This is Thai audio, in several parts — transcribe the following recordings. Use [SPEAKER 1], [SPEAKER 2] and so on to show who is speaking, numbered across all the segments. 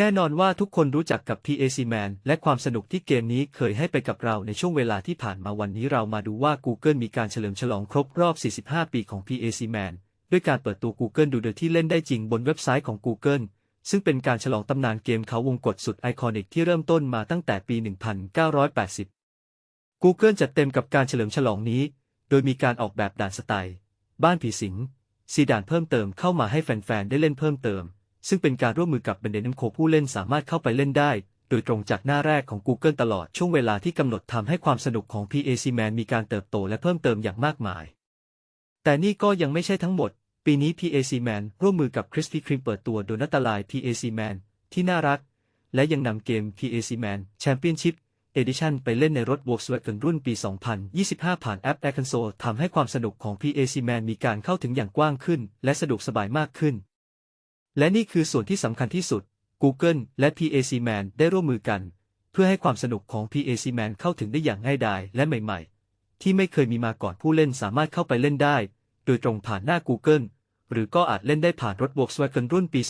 [SPEAKER 1] แน่นอนว่าทุกคนรู้จักกับ PAC Man และความสนุกที่เกมนี้เคยให้ไปกับเราในช่วงเวลาที่ผ่านมาวันนี้เรามาดูว่า Google มีการเฉลิมฉลองครบรอบ 45 ปีของ PAC Man ด้วยการเปิดตัว Google ดูโดยที่เล่นได้จริงบนเว็บไซต์ของ Google ซึ่งเป็นการฉลองตำนานเกมเขาวงกตสุดไอคอนิกที่เริ่มต้นมาตั้งแต่ปี 1980 Google จัดเต็มกับการเฉลิมฉลองนี้ โดยมีการออกแบบด่านสไตล์ บ้านผีสิงสีด่านเพิ่มเติมเข้ามาให้แฟนๆได้เล่นเพิ่มเติม ซึ่งเป็นการร่วมมือกับเบนเดนโคผู้เล่นสามารถเข้าไปเล่นได้ โดยตรงจากหน้าแรกของ Google ตลอดช่วงเวลาที่กำหนดทำให้ความสนุกของ PAC Man มีการเติบโตและเพิ่มเติมอย่างมากมาย แต่นี่ก็ยังไม่ใช่ทั้งหมด ปีนี้ PAC Man ร่วมมือกับ Krispy Kreme เปิดตัวโดนัตลาย PAC Man ที่น่ารัก และยังนำเกม PAC Man Championship Edition ไปเล่นในรถ Volkswagen รุ่นปี 2025 ผ่านแอป Air Console ทำให้ความสนุกของ PAC Man มีการเข้าถึงอย่างกว้างขึ้น และสะดวกสบายมากขึ้น และนี่คือส่วนที่สำคัญที่สุด Google และ PAC Man ได้ร่วมมือกัน เพื่อให้ความสนุกของ PAC Man เข้าถึงได้อย่างง่ายดายและใหม่ๆ ที่ไม่เคยมีมาก่อนผู้เล่นสามารถเข้าไปเล่นได้ โดยตรงผ่านหน้า Google หรือก็อาจเล่นได้ผ่านรถ Volkswagen รุ่นปี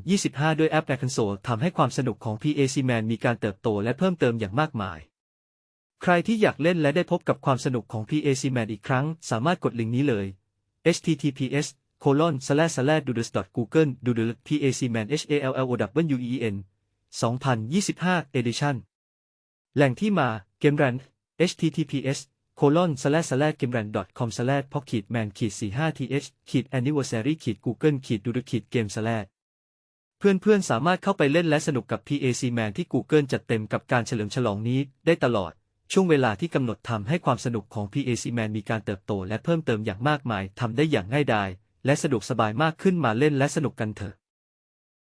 [SPEAKER 1] 2025 ด้วยแอป Air Console ทำให้ความสนุกของ PAC Man มีการเติบโตและเพิ่มเติมอย่างมากมาย ใครที่อยากเล่นและได้พบกับความสนุกของ PAC Man อีกครั้ง สามารถกดลิงก์นี้เลย https colon slash slash doodles dot google doodle PAC Man H A L L O W E N 2025 edition แหล่งที่มาเกมรัน https colon slash slash gameran com slash pocket man ขีด45 th ขีด anniversary ขีด google ขีด doodle ขีด game slash เพื่อนๆ สามารถเข้าไปเล่นและสนุกกับ PAC Man ที่ Google จัดเต็มกับการเฉลิมฉลองนี้ได้ตลอด ช่วงเวลาที่กำหนดทำให้ความสนุกของ PAC Man มีการเติบโตและเพิ่มเติมอย่างมากมายทำได้อย่างง่ายดาย และสะดวกสบายมากขึ้นมาเล่นและสนุกกันเถอะ